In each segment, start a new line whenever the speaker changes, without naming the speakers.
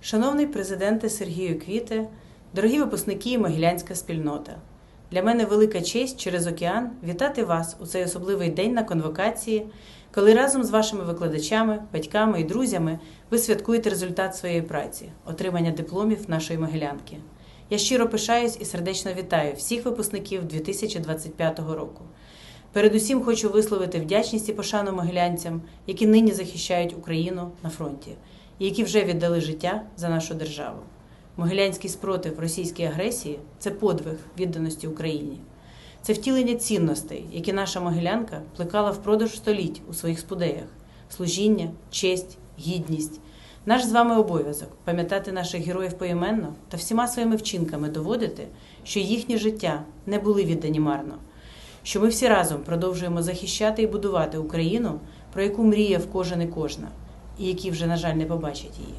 Шановний президенте Сергію Квіте, дорогі випускники і могилянська спільнота. Для мене велика честь через океан вітати вас у цей особливий день на конвокації, коли разом з вашими викладачами, батьками і друзями ви святкуєте результат своєї праці, отримання дипломів нашої могилянки. Я щиро пишаюсь і сердечно вітаю всіх випускників 2025 року. Передусім хочу висловити вдячність і пошану могилянцям, які нині захищають Україну на фронті які вже віддали життя за нашу державу. Могилянський спротив російській агресії це подвиг відданості Україні. Це втілення цінностей, які наша могилянка плекала впродовж століть у своїх спудеях: служіння, честь, гідність. Наш з вами обов'язок пам'ятати наших героїв поіменно та всіма своїми вчинками доводити, що їхні життя не були віддані марно, що ми всі разом продовжуємо захищати і будувати Україну, про яку мріяв кожен і кожна, і які вже, на жаль, не побачать її.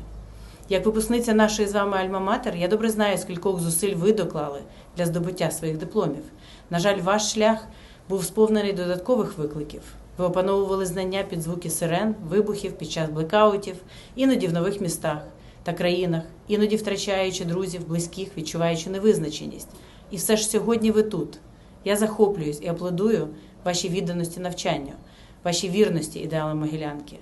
Як випускниця нашої з вами Альма-Матер, я добре знаю, скількох зусиль ви доклали для здобуття своїх дипломів. На жаль, ваш шлях був сповнений додаткових викликів. Ви опановували знання під звуки сирен, вибухів під час блекаутів, іноді в нових містах та країнах, іноді втрачаючи друзів, близьких, відчуваючи невизначеність. І все ж сьогодні ви тут. Я захоплююсь і аплодую вашій відданості навчанню, вашій вірності ідеалам Могилянки.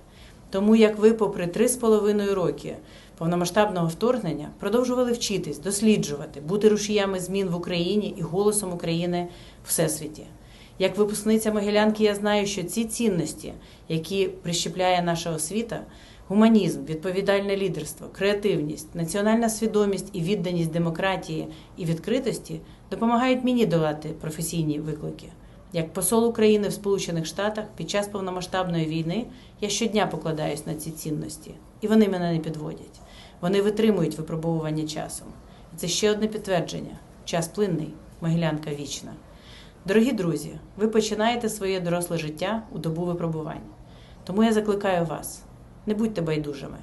Тому як ви, попри три з половиною роки повномасштабного вторгнення, продовжували вчитись, досліджувати, бути рушіями змін в Україні і голосом України в всесвіті. Як випускниця Могилянки, я знаю, що ці цінності, які прищепляє наша освіта, гуманізм, відповідальне лідерство, креативність, національна свідомість і відданість демократії і відкритості допомагають мені долати професійні виклики. Як посол України в Сполучених Штатах під час повномасштабної війни я щодня покладаюсь на ці цінності, і вони мене не підводять. Вони витримують випробовування часом. І це ще одне підтвердження: час плинний, могилянка вічна. Дорогі друзі, ви починаєте своє доросле життя у добу випробувань. Тому я закликаю вас: не будьте байдужими.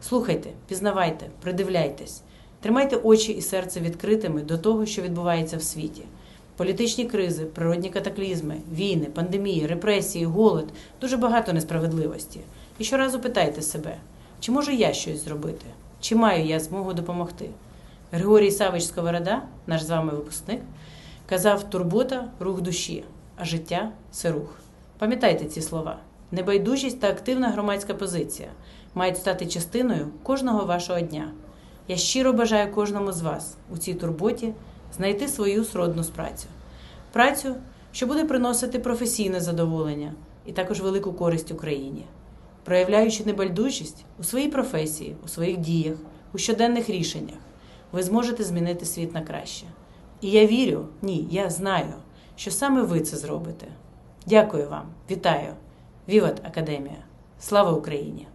Слухайте, пізнавайте, придивляйтесь, тримайте очі і серце відкритими до того, що відбувається в світі. Політичні кризи, природні катаклізми, війни, пандемії, репресії, голод дуже багато несправедливості. І щоразу питайте себе, чи можу я щось зробити, чи маю я змогу допомогти. Григорій Савич Сковорода, наш з вами випускник, казав: турбота рух душі, а життя це рух. Пам'ятайте ці слова. Небайдужість та активна громадська позиція мають стати частиною кожного вашого дня. Я щиро бажаю кожному з вас у цій турботі знайти свою сродну працю. Працю, що буде приносити професійне задоволення і також велику користь Україні, проявляючи небайдужість у своїй професії, у своїх діях, у щоденних рішеннях, ви зможете змінити світ на краще. І я вірю, ні, я знаю, що саме ви це зробите. Дякую вам, вітаю! Віват Академія! Слава Україні!